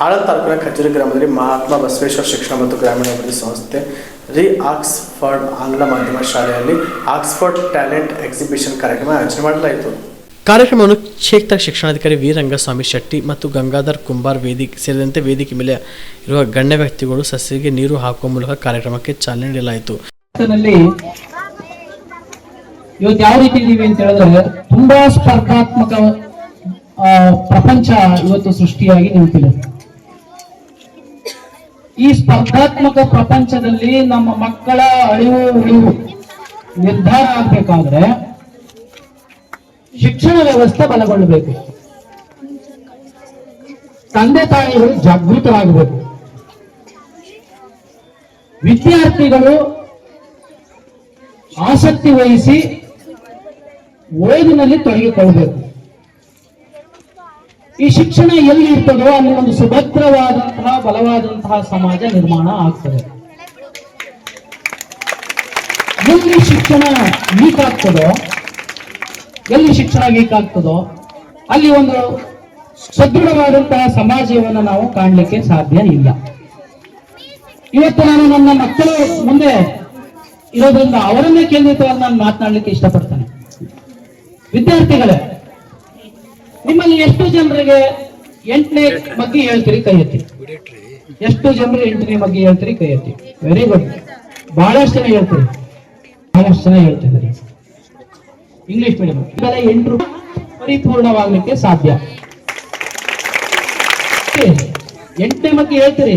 ಆಳಂದ ತಾಲೂಕಿನ ಖಜೂರಿ ಗ್ರಾಮದಲ್ಲಿ ಮಹಾತ್ಮ ಬಸವೇಶ್ವರ ಶಿಕ್ಷಣ ಮತ್ತು ಗ್ರಾಮೀಣಾಭಿವೃದ್ಧಿ ಸಂಸ್ಥೆ ರಿ ಆಕ್ಸ್ಫರ್ಡ್ ಆಂಗ್ಲ ಮಾಧ್ಯಮ ಶಾಲೆಯಲ್ಲಿ ಆಕ್ಸ್ಫರ್ಡ್ ಟ್ಯಾಲೆಂಟ್ ಎಕ್ಸಿಬಿಷನ್ ಕಾರ್ಯಕ್ರಮ ಆಯೋಜನೆ ಮಾಡಲಾಯಿತು. ಕಾರ್ಯಕ್ರಮವನ್ನು ಕ್ಷೇತ್ರ ಶಿಕ್ಷಣಾಧಿಕಾರಿ ವೀರಂಗಸ್ವಾಮಿ ಶೆಟ್ಟಿ ಮತ್ತು ಗಂಗಾಧರ್ ಕುಂಬಾರ್ ವೇದಿಕೆ ಸೇರಿದಂತೆ ವೇದಿಕೆ ಮೇಲೆ ಇರುವ ಗಣ್ಯ ವ್ಯಕ್ತಿಗಳು ಸಸ್ಯಗೆ ನೀರು ಹಾಕುವ ಮೂಲಕ ಕಾರ್ಯಕ್ರಮಕ್ಕೆ ಚಾಲನೆ ನೀಡಲಾಯಿತು. ಇವತ್ತು ಯಾವ ರೀತಿ ಇದೀವಿ ಅಂತ ಹೇಳಿದ್ರೆ ತುಂಬಾ ಸ್ಪರ್ಧಾತ್ಮಕ ಪ್ರಪಂಚ ಇವತ್ತು ಸೃಷ್ಟಿಯಾಗಿ ನಿಂತಿದೆ. ಈ ಸ್ಪರ್ಧಾತ್ಮಕ ಪ್ರಪಂಚದಲ್ಲಿ ನಮ್ಮ ಮಕ್ಕಳ ಅಳಿವು ಉಳಿವು ನಿರ್ಧಾರ ಆಗ್ಬೇಕಾದ್ರೆ ಶಿಕ್ಷಣ ವ್ಯವಸ್ಥೆ ಬಲಗೊಳ್ಳಬೇಕು. ತಂದೆ ತಾಯಿಗಳು ಜಾಗೃತರಾಗಬೇಕು. ವಿದ್ಯಾರ್ಥಿಗಳು ಆಸಕ್ತಿ ವಹಿಸಿ ಓದಿನಲ್ಲಿ ತೊಡಗಿಕೊಳ್ಬೇಕು ಈ ಶಿಕ್ಷಣ ಎಲ್ಲಿ ಇರ್ತದೋ ಅಲ್ಲಿ ಒಂದು ಸುಭದ್ರವಾದಂತಹ ಬಲವಾದಂತಹ ಸಮಾಜ ನಿರ್ಮಾಣ ಆಗ್ತದೆ. ಎಲ್ಲಿ ಶಿಕ್ಷಣ ವೀಕ್ ಆಗ್ತದೋ, ಎಲ್ಲಿ ಶಿಕ್ಷಣ ವೀಕ್ ಆಗ್ತದೋ, ಅಲ್ಲಿ ಒಂದು ಸದೃಢವಾದಂತಹ ಸಮಾಜವನ್ನು ನಾವು ಕಾಣಲಿಕ್ಕೆ ಸಾಧ್ಯ ಇಲ್ಲ. ಇವತ್ತು ನಾನು ನನ್ನ ಮಕ್ಕಳು ಮುಂದೆ ಇರೋದ್ರಿಂದ ಅವರನ್ನೇ ಕೇಂದ್ರಿತವಾಗಿ ನಾನು ಮಾತನಾಡಲಿಕ್ಕೆ ಇಷ್ಟಪಡ್ತೇನೆ. ವಿದ್ಯಾರ್ಥಿಗಳೇ ನಿಮ್ಮಲ್ಲಿ ಎಷ್ಟು ಜನರಿಗೆ ಎಂಟನೇ ಬಗ್ಗೆ ಹೇಳ್ತೀರಿ, ಕೈ ಎತ್ತಿ. ಎಷ್ಟು ಜನರು ಎಂಟನೇ ಬಗ್ಗೆ ಹೇಳ್ತೀರಿ, ಕೈ ಎತ್ತಿ. ವೆರಿ ಗುಡ್ ಬಹಳಷ್ಟು ಜನ ಹೇಳ್ತೀರಿ. ಬಹಳಷ್ಟು ಜನ ಹೇಳ್ತಿದ್ದೀರಿ. ಇಂಗ್ಲಿಷ್ ಮೀಡಿಯಂ ಇದೆಲ್ಲ ಎಂಟು ಪರಿಪೂರ್ಣವಾಗಲಿಕ್ಕೆ ಸಾಧ್ಯ. ಎಂಟನೇ ಬಗ್ಗೆ ಹೇಳ್ತೀರಿ.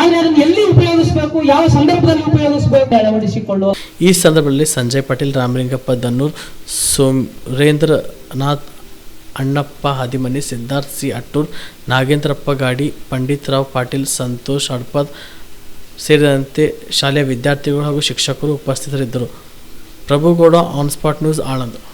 ಆದರೆ ಅದನ್ನು ಎಲ್ಲಿ ಉಪಯೋಗಿಸಬೇಕು? ಯಾವ ಸಂದರ್ಭದಲ್ಲಿ ಉಪಯೋಗಿಸಬೇಕು? ಅಳವಡಿಸಿಕೊಳ್ಳುವ ಈ ಸಂದರ್ಭದಲ್ಲಿ ಸಂಜಯ್ ಪಾಟೀಲ್, ರಾಮಲಿಂಗಪ್ಪ ದನ್ನೂರ್ ಸುರೇಂದ್ರನಾಥ್ ಅಣ್ಣಪ್ಪ, ಹದಿಮನಿ, ಸಿದ್ಧಾರ್ಥ್, ಸಿ. ಅಟ್ಟೂರ್, ನಾಗೇಂದ್ರಪ್ಪ ಗಾಡಿ, ಪಂಡಿತ್ ರಾವ್, ಪಾಟೀಲ್, ಸಂತೋಷ್ ಹಡ್ಪದ್ ಸೇರಿದಂತೆ ಶಾಲೆಯ ವಿದ್ಯಾರ್ಥಿಗಳು ಹಾಗೂ ಶಿಕ್ಷಕರು ಉಪಸ್ಥಿತರಿದ್ದರು. Prabhugouda, on spot news, Aland.